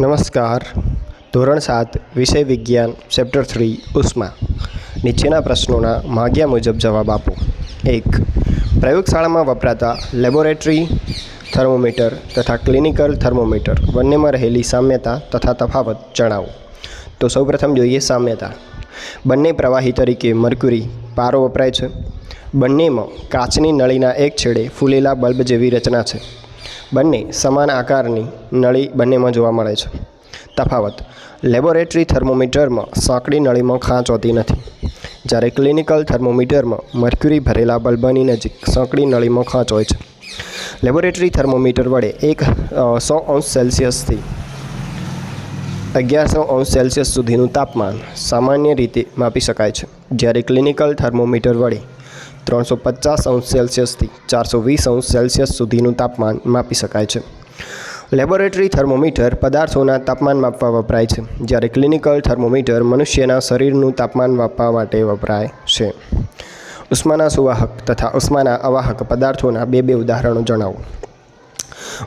નમસ્કાર. ધોરણ સાત, વિષય વિજ્ઞાન ચેપ્ટર થ્રી ઉષ્મા. નીચેના પ્રશ્નોના માગ્યા મુજબ જવાબ આપો. એક, પ્રયોગશાળામાં વપરાતા લેબોરેટરી, થર્મોમીટર તથા ક્લિનિકલ થર્મોમીટર બંનેમાં રહેલી સામ્યતા તથા તફાવત જણાવો. તો સૌપ્રથમ જોઈએ સામ્યતા. બંને પ્રવાહી તરીકે મર્ક્યુરી પારો વપરાય છે. બંનેમાં કાચની નળીના એક છેડે ફૂલેલા બલ્બ જેવી રચના છે. બંને સમાન આકારની નળી બંનેમાં જોવા મળે છે. તફાવત, લેબોરેટરી થર્મોમીટરમાં સાંકડી નળીમાં ખાંચ હોતી નથી. જ્યારે ક્લિનિકલ થર્મોમીટરમાં મર્ક્યુરી ભરેલા બલ્બની નજીક સાંકડી નળીમાં ખાંચ હોય છે. લેબોરેટરી થર્મોમીટર વડે એક સો અંશ સેલ્સિયસથી અગિયારસો અંશ સેલ્સિયસ સુધીનું તાપમાન સામાન્ય રીતે માપી શકાય છે. જ્યારે ક્લિનિકલ થર્મોમીટર વડે ત્રણસો પચાસ અંશ સેલ્સિયસથી ચારસો વીસ અંશ સેલ્સિયસ સુધીનું તાપમાન માપી શકાય છે. લેબોરેટરી થર્મોમીટર પદાર્થોના તાપમાન માપવા વપરાય છે, જ્યારે ક્લિનિકલ થર્મોમીટર મનુષ્યના શરીરનું તાપમાન માપવા માટે વપરાય છે. ઉષ્માના સુવાહક તથા ઉષ્માના અવાહક પદાર્થોના બે બે ઉદાહરણો જણાવો.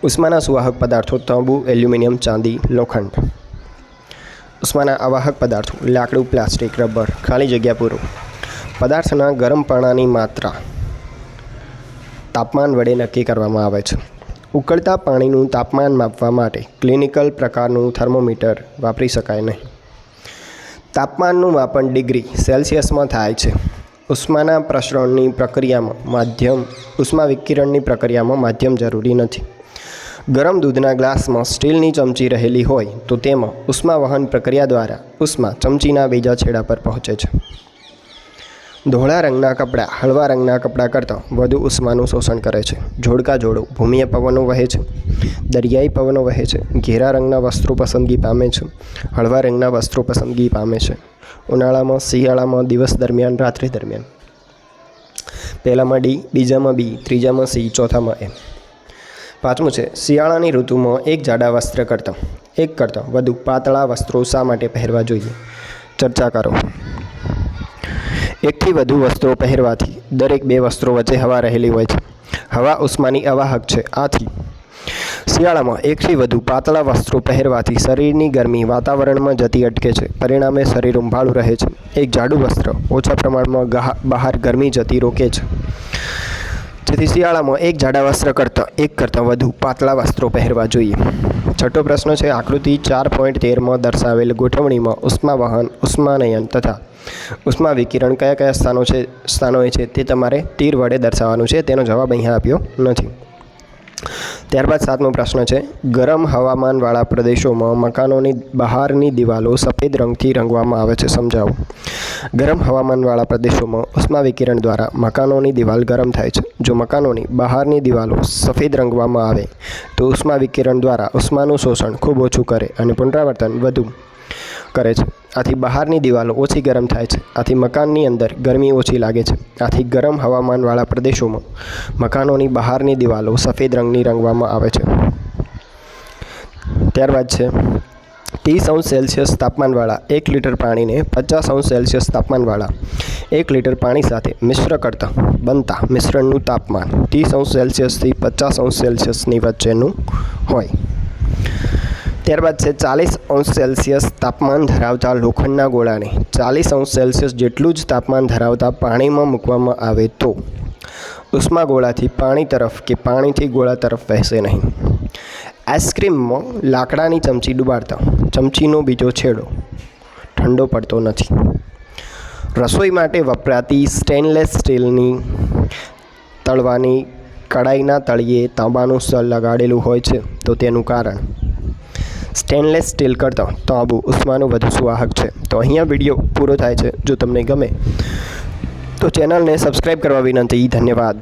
ઉષ્માના સુવાહક પદાર્થો તાંબુ, એલ્યુમિનિયમ, ચાંદી, લોખંડ. ઉષ્માના અવાહક પદાર્થો લાકડું, પ્લાસ્ટિક, રબર, ખાલી જગ્યા પૂરો. પદાર્થના ગરમપણાની માત્રા તાપમાન વડે નક્કી કરવામાં આવે છે. ઉકળતા પાણીનું તાપમાન માપવા માટે ક્લિનિકલ પ્રકારનું થર્મોમીટર વાપરી શકાય નહીં. તાપમાનનું માપન ડિગ્રી સેલ્સિયસમાં થાય છે. ઉષ્માના પ્રસરણની પ્રક્રિયામાં માધ્યમ, ઉષ્મા વિકિરણની પ્રક્રિયામાં માધ્યમ જરૂરી નથી. ગરમ દૂધના ગ્લાસમાં સ્ટીલની ચમચી રહેલી હોય તો તેમાં ઉષ્મા વહન પ્રક્રિયા દ્વારા ઉષ્મા ચમચીના બીજા છેડા પર પહોંચે છે. ધોળા રંગના કપડાં, હળવા રંગના કપડાં કરતાં વધુ ઉષ્માનું શોષણ કરે છે. જોડકા જોડો ભૂમિય પવનો વહે છે. દરિયાઈ પવનો વહે છે. ઘેરા રંગના વસ્ત્રો પસંદગી પામે છે. હળવા રંગના વસ્ત્રો પસંદગી પામે છે. ઉનાળામાં, શિયાળામાં, દિવસ દરમિયાન, રાત્રિ દરમિયાન. પહેલામાં ડી, બીજામાં બી, ત્રીજામાં સી, ચોથામાં એ પાંચમું છે, શિયાળાની ઋતુમાં એક જાડા વસ્ત્ર કરતાં, એક કરતાં વધુ પાતળા વસ્ત્રો શા માટે પહેરવા જોઈએ? ચર્ચા કરો. એકથી વધુ વસ્ત્રો પહેરવાથી દરેક બે વસ્ત્રો વચ્ચે હવા રહેલી હોય છે. હવા ઉષ્માની અવાહક છે. આથી શિયાળામાં એકથી વધુ પાતળા વસ્ત્રો પહેરવાથી શરીરની ગરમી વાતાવરણમાં જતી અટકે છે. પરિણામે શરીર ઉંભાળું રહે છે. એક જાડું વસ્ત્ર ઓછા પ્રમાણમાં બહાર ગરમી જતી રોકે છે. જેથી શિયાળામાં એક જાડા વસ્ત્ર કરતાં, એક કરતાં વધુ પાતળા વસ્ત્રો પહેરવા જોઈએ. છઠ્ઠો પ્રશ્ન છે, આકૃતિ ચાર પોઈન્ટ તેરમાં દર્શાવેલ ગોઠવણીમાં ઉષ્માવહન, ઉષ્માનયન તથા ઉષ્મા વિકિરણ કયા કયા સ્થાનો છે, સ્થાનોએ છે તે તમારે તીર વડે દર્શાવવાનું છે, તેનો જવાબ અહીંયા આપ્યો નથી. ત્યારબાદ સાતમો પ્રશ્ન છે, ગરમ હવામાનવાળા પ્રદેશોમાં મકાનોની બહારની દિવાલો સફેદ રંગથી રંગવામાં આવે છે, સમજાવો. ગરમ હવામાનવાળા પ્રદેશોમાં ઉષ્મા વિકિરણ દ્વારા મકાનોની દિવાલ ગરમ થાય છે. જો મકાનોની બહારની દિવાલો સફેદ રંગવામાં આવે, તો ઉષ્મા વિકિરણ દ્વારા ઉષ્માનું શોષણ ખૂબ ઓછું કરે અને પુનરાવર્તન વધુ કરે છે. આથી બહારની દિવાલો ઓછી ગરમ થાય છે. આથી મકાનની અંદર ગરમી ઓછી લાગે છે. આથી ગરમ હવામાનવાળા પ્રદેશોમાં મકાનોની બહારની દિવાલો સફેદ રંગની રંગવામાં આવે છે. ત્યારબાદ છે, ત્રીસ અંશ સેલ્સિયસ તાપમાનવાળા એક લીટર પાણીને પચાસ અંશ સેલ્સિયસ તાપમાનવાળા એક લીટર પાણી સાથે મિશ્ર કરતાં બનતા મિશ્રણનું તાપમાન ત્રીસ અંશ સેલ્સિયસથી પચાસ અંશ સેલ્સિયસની વચ્ચેનું હોય. ત્યારબાદ છે ચાલીસ અંશ સેલ્સિયસ તાપમાન ધરાવતા લોખંડના ગોળાને. ચાલીસ અંશ સેલ્સિયસ જેટલું જ તાપમાન ધરાવતા પાણીમાં મૂકવામાં આવે તો ઉષ્મા ગોળાથી પાણી તરફ કે પાણીથી ગોળા તરફ વહેશે નહીં. આઈસ્ક્રીમમાં લાકડાની ચમચી ડુબાડતા ચમચીનો બીજો છેડો ઠંડો પડતો નથી. રસોઈ માટે વપરાતી સ્ટેનલેસ સ્ટીલની તળવાની કડાઈના તળિયે તાંબાનું સ્તર લગાડેલું હોય છે તો તેનું કારણ સ્ટેનલેસ સ્ટીલ કરતાં તાંબુ ઉષ્માનું વધુ સુવાહક છે. તો અહીંયા વીડિયો પૂરો થાય છે. જો તમને ગમે તો ચેનલને સબસ્ક્રાઈબ કરવા વિનંતી. ધન્યવાદ.